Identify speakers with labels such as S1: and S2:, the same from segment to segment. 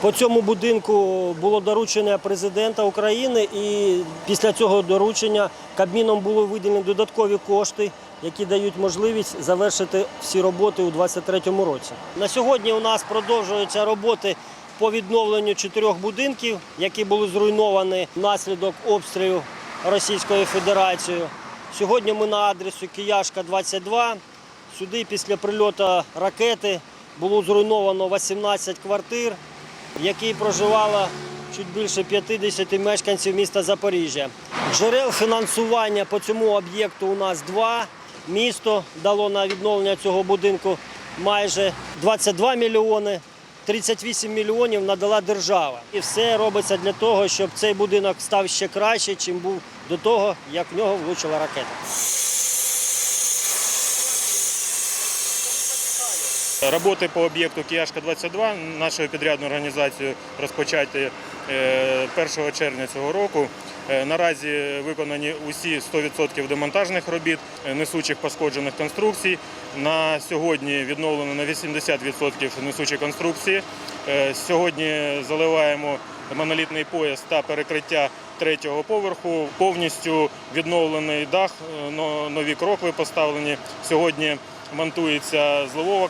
S1: По цьому будинку було доручення президента України, і після цього доручення Кабміном були виділені додаткові кошти, які дають можливість завершити всі роботи у 2023 році. На сьогодні у нас продовжуються роботи по відновленню чотирьох будинків, які були зруйновані внаслідок обстрілів Російською Федерацією. Сьогодні ми на адресу Кияшка 22. Сюди після прильоту ракети було зруйновано 18 квартир, в якій проживало чуть більше 50 мешканців міста Запоріжжя. Джерел фінансування по цьому об'єкту у нас два. Місто дало на відновлення цього будинку майже 22 мільйони. 38 мільйонів надала держава. І все робиться для того, щоб цей будинок став ще краще, чим був до того, як в нього влучила ракета.
S2: Роботи по об'єкту Кіяшка-22 нашою підрядною організацією розпочаті е, 1 червня цього року. Е, Наразі виконані усі 100% демонтажних робіт, е, несучих пошкоджених конструкцій. На сьогодні відновлено на 80% несучі конструкції. Е, Сьогодні заливаємо монолітний пояс та перекриття третього поверху. Повністю відновлений дах, но- нові крокви поставлені. Сьогодні монтується зливова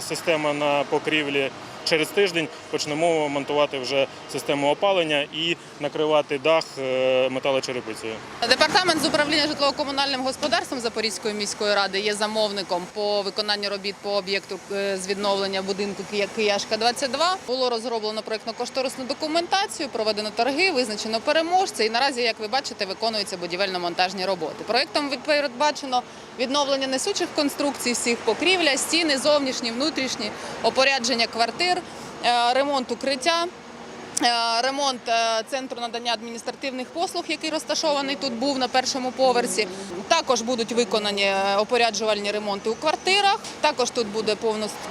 S2: система на покрівлі. Через тиждень почнемо монтувати вже систему опалення і накривати дах е, металочерепицею.
S3: Департамент з управління житлово-комунальним господарством Запорізької міської ради є замовником по виконанню робіт по об'єкту е, з відновлення будинку Кия- Кияшка 22. Було розроблено проєктно-кошторисну документацію, проведено торги, визначено переможця. І наразі, як ви бачите, виконуються будівельно-монтажні роботи. Проєктом передбачено відновлення несучих конструкцій всіх покрівля, стіни, зовнішні, внутрішні, опорядження квартир, ремонт укриття. Е, Ремонт е, центру надання адміністративних послуг, який розташований тут був на першому поверсі. Також будуть виконані е, опоряджувальні ремонти у квартирах. Також тут буде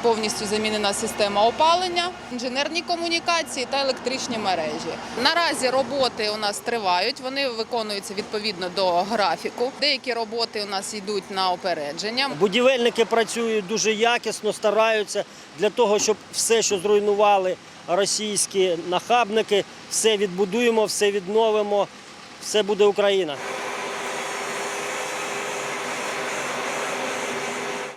S3: повністю замінена система опалення, інженерні комунікації та електричні мережі. Наразі роботи у нас тривають. Вони виконуються відповідно до графіку. Деякі роботи у нас йдуть на опередження.
S1: Будівельники працюють дуже якісно, стараються для того, щоб все, що зруйнували російські нахабники, все відбудуємо, все відновимо, все буде Україна.